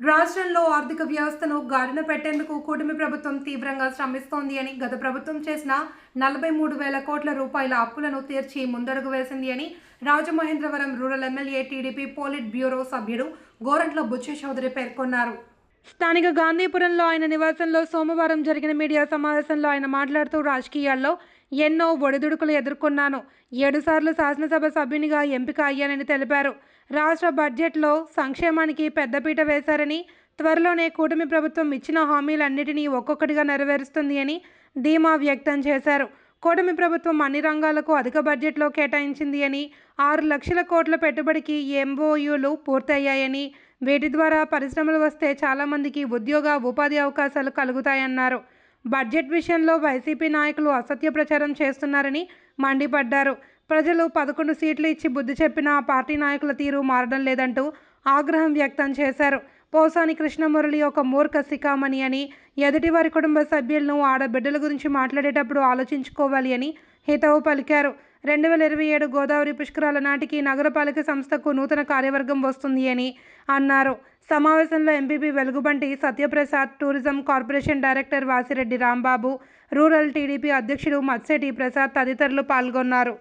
రాష్ట్రంలో ఆర్థిక వ్యవస్థను గాడిన పెట్టేందుకు కూటమి ప్రభుత్వం తీవ్రంగా శ్రమిస్తోంది అని గత ప్రభుత్వం చేసిన నలభై మూడు వేల కోట్ల రూపాయల అప్పులను తీర్చి ముందడుగు వేసింది అని Rajamahendravaram rural MLA TDP politburo సభ్యుడు గోరంట్ల బుచ్చి చౌదరి పేర్కొన్నారు. స్థానిక గాంధీపురంలో ఆయన నివాసంలో సోమవారం జరిగిన మీడియా సమావేశంలో ఆయన మాట్లాడుతూ రాజకీయాల్లో ఎన్నో ఒడిదుడుకులు ఎదుర్కొన్నాను. ఏడుసార్లు శాసనసభ సభ్యునిగా ఎంపిక అయ్యానని తెలిపారు. రాష్ట్ర బడ్జెట్లో సంక్షేమానికి పెద్దపీట వేశారని త్వరలోనే కూటమి ప్రభుత్వం ఇచ్చిన హామీలన్నిటినీ ఒక్కొక్కటిగా నెరవేరుస్తుంది అని ధీమా వ్యక్తం చేశారు. కూటమి ప్రభుత్వం అన్ని రంగాలకు అధిక బడ్జెట్లో కేటాయించింది అని ఆరు లక్షల కోట్ల పెట్టుబడికి ఎంఓయూలు పూర్తయ్యాయని వీటి ద్వారా పరిశ్రమలు వస్తే చాలామందికి ఉద్యోగ ఉపాధి అవకాశాలు కలుగుతాయన్నారు. బడ్జెట్ విషయంలో వైసీపీ నాయకులు అసత్య ప్రచారం చేస్తున్నారని మండిపడ్డారు. ప్రజలు పదకొండు సీట్లు ఇచ్చి బుద్ధి చెప్పిన ఆ పార్టీ నాయకుల తీరు మారడం లేదంటూ ఆగ్రహం వ్యక్తం చేశారు. పోసాని కృష్ణమురళి ఒక మూర్ఖ సికామణి అని ఎదుటివారి కుటుంబ సభ్యులను ఆడబిడ్డల గురించి మాట్లాడేటప్పుడు ఆలోచించుకోవాలి అని హితవు పలికారు. రెండు వేల ఇరవై ఏడు గోదావరి పుష్కరాల నాటికి నగరపాలక సంస్థకు నూతన కార్యవర్గం వస్తుంది అని అన్నారు. సమావేశంలో MPP Velugubanti Satyaprasad tourism corporation director Vasireddy Rambabu rural TDP అధ్యక్షుడు మత్సెటి ప్రసాద్ తదితరులు పాల్గొన్నారు.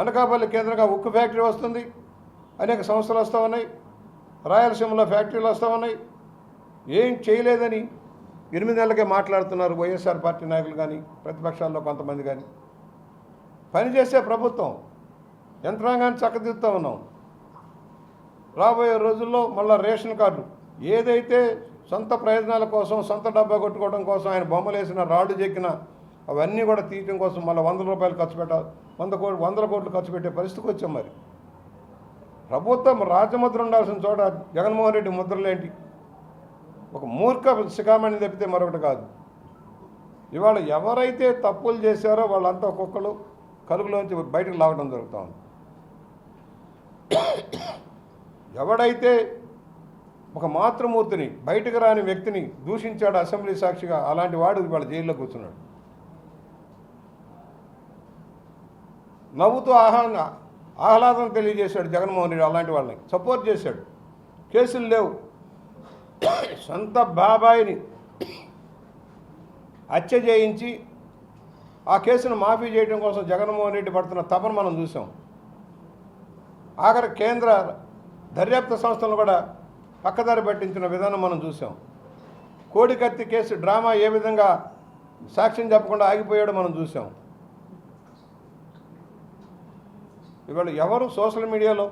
అనకాపల్లి కేంద్రంగా ఉక్కు ఫ్యాక్టరీ వస్తుంది. అనేక సంస్థలు వస్తూ ఉన్నాయి. రాయలసీమలో ఫ్యాక్టరీలు వస్తూ ఉన్నాయి. ఏం చేయలేదని ఎనిమిది నెలలకే మాట్లాడుతున్నారు వైఎస్ఆర్ పార్టీ నాయకులు కానీ ప్రతిపక్షాల్లో కొంతమంది కానీ. పనిచేసే ప్రభుత్వం. యంత్రాంగాన్ని చక్కదిద్దుతూ ఉన్నాం. రాబోయే రోజుల్లో మళ్ళీ రేషన్ కార్డు. ఏదైతే సొంత ప్రయోజనాల కోసం సొంత డబ్బా కొట్టుకోవడం కోసం ఆయన బొమ్మలు వేసిన రాళ్ళు చెక్కిన అవన్నీ కూడా తీయటం కోసం మళ్ళీ వందల రూపాయలు ఖర్చు పెట్టాలి వంద కోట్లు వందల కోట్లు ఖర్చు పెట్టే పరిస్థితికి వచ్చాం మరి. ప్రభుత్వం రాజముద్ర ఉండాల్సిన చోట జగన్మోహన్ రెడ్డి ముద్రలేంటి? ఒక మూర్ఖ శిఖామణి తప్పితే మరొకటి కాదు. ఇవాళ ఎవరైతే తప్పులు చేశారో వాళ్ళంతా ఒక్కొక్కరు కలుగులోంచి బయటకు లాగడం జరుగుతూ ఉంది ఎవడైతే ఒక మాతృమూర్తిని బయటకు రాని వ్యక్తిని దూషించాడు అసెంబ్లీ సాక్షిగా అలాంటి వాడు ఇవాళ జైల్లో కూర్చున్నాడు. నవ్వుతూ ఆహ్లాద ఆహ్లాదం తెలియజేశాడు జగన్మోహన్ రెడ్డి అలాంటి వాళ్ళని. సపోర్ట్ చేశాడు. కేసులు లేవు. సొంత బాబాయిని హత్య చేయించి ఆ కేసును మాఫీ చేయడం కోసం జగన్మోహన్ రెడ్డి పడుతున్న తపన మనం చూసాం. ఆఖరి కేంద్ర దర్యాప్తు సంస్థలను కూడా పక్కదారి పట్టించిన విధానం మనం చూసాం. కోడికత్తి కేసు డ్రామా ఏ విధంగా సాక్ష్యం చెప్పకుండా ఆగిపోయాడో మనం చూసాం. ఇవాళ ఎవరు సోషల్ మీడియాలో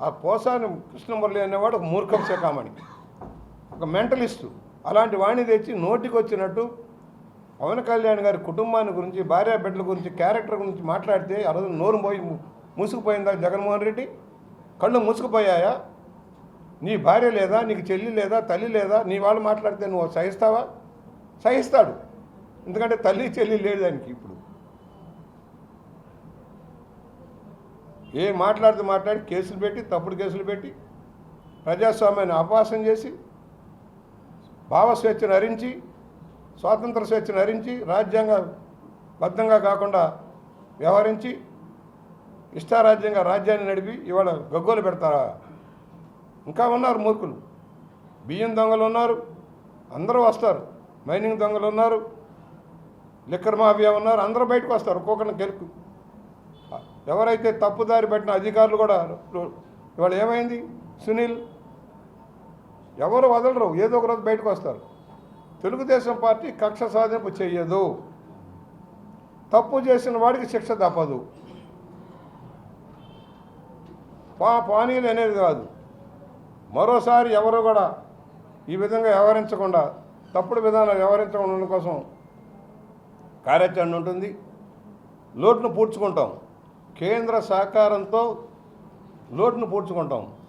ఆ పోసాని కృష్ణమురళి అనేవాడు ఒక మూర్ఖం ఒక మెంటలిస్టు. అలాంటి వాణి తెచ్చి నోటికి వచ్చినట్టు పవన్ కళ్యాణ్ గారి కుటుంబాన్ని గురించి భార్య బిడ్డల గురించి క్యారెక్టర్ గురించి మాట్లాడితే ఆ రోజు నోరు పోయి ము- మూసుకుపోయిందా జగన్మోహన్ రెడ్డి? కళ్ళు మూసుకుపోయాయా నీ భార్య లేదా? నీకు చెల్లి లేదా? తల్లి లేదా? నీ వాళ్ళు మాట్లాడితే నువ్వు సహిస్తావా? సహిస్తాడు. ఎందుకంటే తల్లి చెల్లి లేదు దానికి ఇప్పుడు. ఏ మాట్లాడితే మాట్లాడి కేసులు పెట్టి తప్పుడు కేసులు పెట్టి ప్రజాస్వామ్యాన్ని అపహాసం చేసి భావ స్వేచ్ఛను హరించి స్వాతంత్ర స్వేచ్ఛను హరించి రాజ్యాంగ బద్ధంగా కాకుండా వ్యవహరించి ఇష్టారాజ్యంగా రాజ్యాన్ని నడిపి ఇవాళ గగ్గోలు పెడతారా? ఇంకా ఉన్నారు మూర్ఖులు. బియ్యం దొంగలు ఉన్నారు అందరూ వస్తారు. మైనింగ్ దొంగలు ఉన్నారు లిక్కర్ మాఫియా ఉన్నారు అందరూ బయటకు వస్తారు ఒక్కొక్కరిని గెలుపు. ఎవరైతే తప్పుదారి పెట్టిన అధికారులు కూడా ఇవాళ ఏమైంది? సునీల్ ఎవరు వదలరు ఏదో ఒక రోజు బయటకు వస్తారు. తెలుగుదేశం పార్టీ కక్ష సాధింపు చేయదు తప్పు చేసిన వాడికి శిక్ష తప్పదు. పా పానీయులు అనేది కాదు. మరోసారి ఎవరు కూడా ఈ విధంగా వ్యవహరించకుండా తప్పుడు విధానం వ్యవహరించకుండా కోసం కార్యాచరణ ఉంటుంది. లోటును పూడ్చుకుంటాం. కేంద్ర సహకారంతో లోటును పూడ్చుకుంటాం.